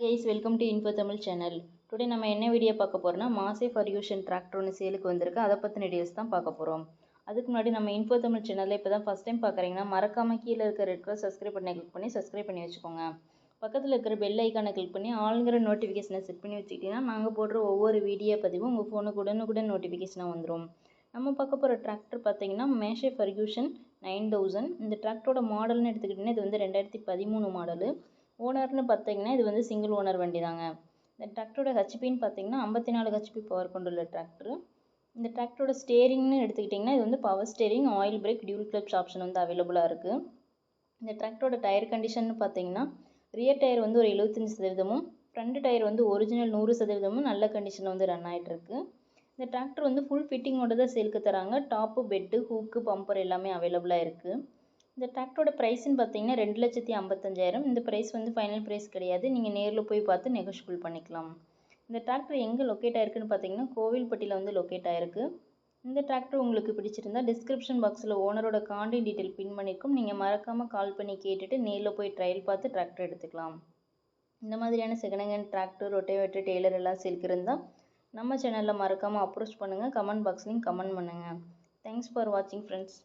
Guys welcome to info Tamil channel today நம்ம என்ன video பார்க்க போகிறோம்னா மாசே ஃபர்யூஷன் டிராக்டர் ஒன்று சேலுக்கு வந்திருக்கு. அதை பற்றின டீல்ஸ் தான் பார்க்க போகிறோம் அதுக்கு முன்னாடி நம்ம இன்ஃபோ தமிழ் சேனலில் இப்போ தான் ஃபஸ்ட் டைம் பார்க்குறீங்கன்னா மறக்காமல் கீழே இருக்கிற ரெட் கலர் சப்ஸ்கிரைப் பண்ணி கிளிக் பண்ணி சப்ஸ்கிரைப் பண்ணி வச்சுக்கோங்க. பக்கத்தில் இருக்கிற பெல் ஐக்கானை கிளிக் பண்ணி ஆளுங்கிற நோட்டிஃபிகேஷனை செட் பண்ணி வச்சுக்கிட்டிங்கன்னா நாங்கள் போடுற ஒவ்வொரு வீடியோ பதிவும் உங்கள் ஃபோனுக்கு உடனுக்குடன் நோட்டிஃபிகேஷனாக வந்துடும் நம்ம பார்க்க போகிற டிராக்டர் பார்த்தீங்கன்னா மேஷே ஃபர்யூஷன் நைன் தௌசண்ட் இந்த டிராக்டரோட மாடல்னு எடுத்துக்கிட்டிங்கன்னா இது வந்து ரெண்டாயிரத்தி பதிமூணு மாடலு ஓனர்னு பார்த்தீங்கன்னா இது வந்து சிங்கிள் ஓனர் வண்டி தாங்க இந்த டிராக்டரோட ஹெச்பின்னு பார்த்தீங்கன்னா ஐம்பத்தி நாலு ஹெச்பி பவர் கொண்டுள்ள டிராக்டர் இந்த டிராக்டரோட ஸ்டேரிங்னு எடுத்துக்கிட்டிங்கன்னா இது வந்து power steering oil brake dual clubs option வந்து அவைலபிளாக இருக்குது இந்த டிராக்டரோட டயர் கண்டிஷன்னு பார்த்தீங்கன்னா ரியர் டயர் வந்து ஒரு எழுபத்தஞ்சி சதவீதமும் ஃப்ரண்ட் டயர் வந்து ஒரிஜினல் நூறு சதவீதமும் நல்ல கண்டிஷனில் வந்து ரன் ஆகிட்டுருக்கு இந்த டிராக்டர் வந்து ஃபுல் ஃபிட்டிங்கோட தான் சேல்க்கு தராங்க. டாப்பு பெட்டு ஹூக்கு பம்பர் எல்லாமே அவைலபிளாக இருக்குது இந்த டிராக்டரோட ப்ரைஸ்ன்னு பார்த்தீங்கன்னா ரெண்டு லட்சத்தி ஐம்பத்தஞ்சாயிரம். இந்த ப்ரைஸ் வந்து ஃபைனல் ப்ரைஸ் கிடையாது. நீங்கள் நேரில் போய் பார்த்து நெகோஷியபிள் பண்ணிக்கலாம். இந்த டிராக்டர் எங்கே லொக்கேட் ஆயிருக்குன்னு பார்த்தீங்கன்னா கோவில்பட்டியில் வந்து லொக்கேட் ஆயிருக்கு. இந்த டிராக்டர் உங்களுக்கு பிடிச்சிருந்தா டிஸ்கிரிப்ஷன் பாக்ஸில் ஓனரோட காண்டி டீட்டெயில் பின் பண்ணியிருக்கும் நீங்கள் மறக்காமல் கால் பண்ணி கேட்டுட்டு நேரில் போய் ட்ரையல் பார்த்து டிராக்டர் எடுத்துக்கலாம். இந்த மாதிரியான second hand tractor rotavator trailer எல்லாம் சேல்க்கு இருந்தால் நம்ம சேனலில் மறக்காமல் அப்ரோச் பண்ணுங்கள் கமெண்ட் பாக்ஸ்லையும் கமெண்ட் பண்ணுங்கள் தேங்க்ஸ் ஃபார் வாட்சிங் ஃப்ரெண்ட்ஸ்